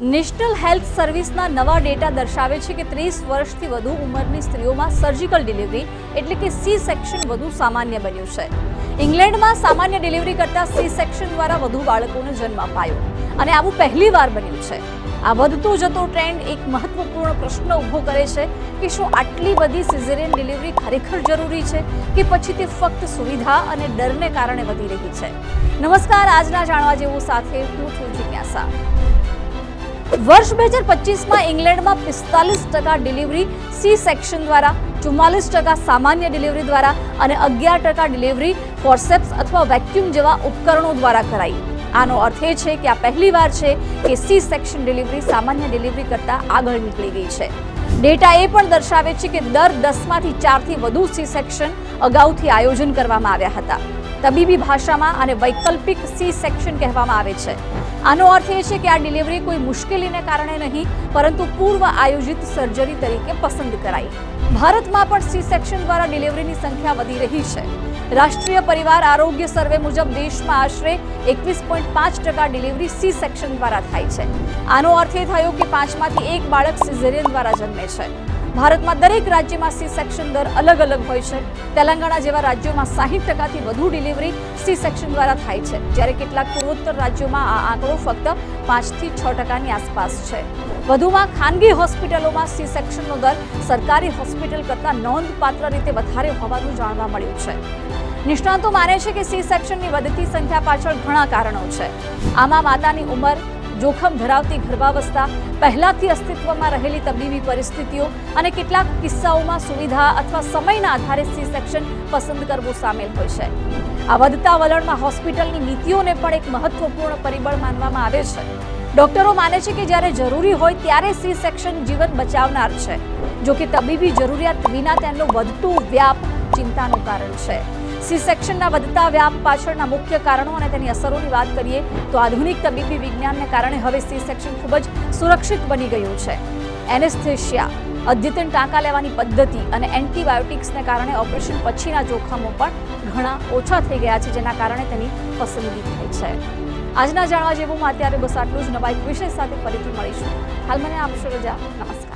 National health સર્વિસના નવા data દર્શાવે છે કે ત્રીસ વર્ષથી વધુ ઉંમરની સ્ત્રીઓમાં સર્જિકલ ડિલિવરી એટલે કે સી સેક્શન વધુ સામાન્ય બન્યું છે. ઇંગ્લેન્ડમાં સામાન્ય ડિલિવરી કરતાં સી સેક્શન દ્વારા વધુ બાળકોને જન્મ અપાયો અને આવું પહેલીવાર બન્યું છે. આ વધતો જતો ટ્રેન્ડ એક મહત્વપૂર્ણ પ્રશ્ન ઊભો કરે છે કે શું આટલી બધી સિઝેરિયન ડિલિવરી ખરેખર જરૂરી છે કે પછી તે ફક્ત સુવિધા અને ડરને કારણે વધી રહી છે? નમસ્કાર, આજના જાણવા જેવું સાથે હું છું જિજ્ઞાસા. વર્ષ બે હજાર પચીસમાં ઇંગ્લેન્ડમાં પિસ્તાલીસ ટકા ડિલિવરી સી સેક્શન દ્વારા, ચુમ્માલીસ ટકા સામાન્ય ડિલિવરી દ્વારા અને અગિયાર ટકા ડિલિવરી ફોર્સેપ્સ અથવા વેક્યુમ જેવા ઉપકરણો દ્વારા કરાઈ. આનો અર્થ એ છે કે આ પહેલીવાર છે કે સી સેક્શન ડિલિવરી સામાન્ય ડિલિવરી કરતાં આગળ નીકળી ગઈ છે. ડેટા એ પણ દર્શાવે છે કે દર દસમાંથી ચારથી વધુ સી સેક્શન અગાઉથી આયોજન કરવામાં આવ્યા હતા. તબીબી ભાષામાં આને વૈકલ્પિક સી સેક્શન કહેવામાં આવે છે. આનો અર્થ એ છે કે આ ડિલિવરી કોઈ મુશ્કેલીને કારણે નહીં, પરંતુ પૂર્વ આયોજિત સર્જરી તરીકે પસંદ કરાઈ. ભારતમાં પણ સી સેક્શન દ્વારા ડિલિવરીની સંખ્યા વધી રહી છે. રાષ્ટ્રીય પરિવાર આરોગ્ય સર્વે મુજબ દેશમાં આશરે એકવીસ પોઈન્ટ પાંચ ટકા ડિલિવરી સી સેક્શન દ્વારા થાય છે. આનો અર્થ એ થયો કે પાંચમાંથી એક બાળક સિઝેરિયન દ્વારા જન્મે છે. ભારતમાં દરેક રાજ્યમાં સી સેક્શન દર અલગ અલગ હોય છે. તેલંગાણા જેવા રાજ્યોમાં સાહીઠ ટકાથી વધુ ડિલિવરી સી સેક્શન દ્વારા થાય છે. જ્યારે કેટલાક પૂર્વોત્તર રાજ્યોમાં આ આંકડો ફક્ત પાંચથી છ ટકાની આસપાસ છે. વધુમાં ખાનગી હોસ્પિટલોમાં સી સેક્શનનો દર સરકારી હોસ્પિટલ કરતાં નોંધપાત્ર રીતે વધારે હોવાનું જાણવા મળ્યું છે. નિષ્ણાતો માને છે કે સી સેક્શનની વધતી સંખ્યા પાછળ ઘણા કારણો છે. આમાં માતાની ઉંમર જોખમ ધરાવતી ગર્ભાવસ્થા, પહેલાથી અસ્તિત્વમાં રહેલી તબીબી પરિસ્થિતિઓ અને કેટલાક કિસ્સાઓમાં સુવિધા અથવા સમયના આધારે સી સેક્શન પસંદ કરવું સામેલ હોય છે. આ વધતા વલણમાં હોસ્પિટલની નીતિઓને પણ એક મહત્વપૂર્ણ પરિબળ માનવામાં આવે છે. ડોક્ટરો માને છે કે જ્યારે જરૂરી હોય ત્યારે સી સેક્શન જીવન બચાવનાર છે. જો કે તબીબી જરૂરિયાત વિના તેનો વધતું વ્યાપ ચિંતાનું કારણ છે. સી સેક્શનના વધતા વ્યાપ પાછળના મુખ્ય કારણો અને તેની અસરોની વાત કરીએ તો આધુનિક તબીબી વિજ્ઞાનને કારણે હવે સી સેક્શન ખૂબ જ સુરક્ષિત બની ગયું છે. એનેસ્થેશિયા અદ્યતન ટાંકા લેવાની પદ્ધતિ અને એન્ટીબાયોટિક્સને કારણે ઓપરેશન પછીના જોખમો પણ ઘણા ઓછા થઈ ગયા છે, જેના કારણે તેની પસંદગી થઈ છે. આજના જાણવા જેવુંમાં અત્યારે બસ આટલું જ. નવા એક વિષય સાથે ફરીથી મળીશું. હાલ મને આપશો રજા નમસ્કાર.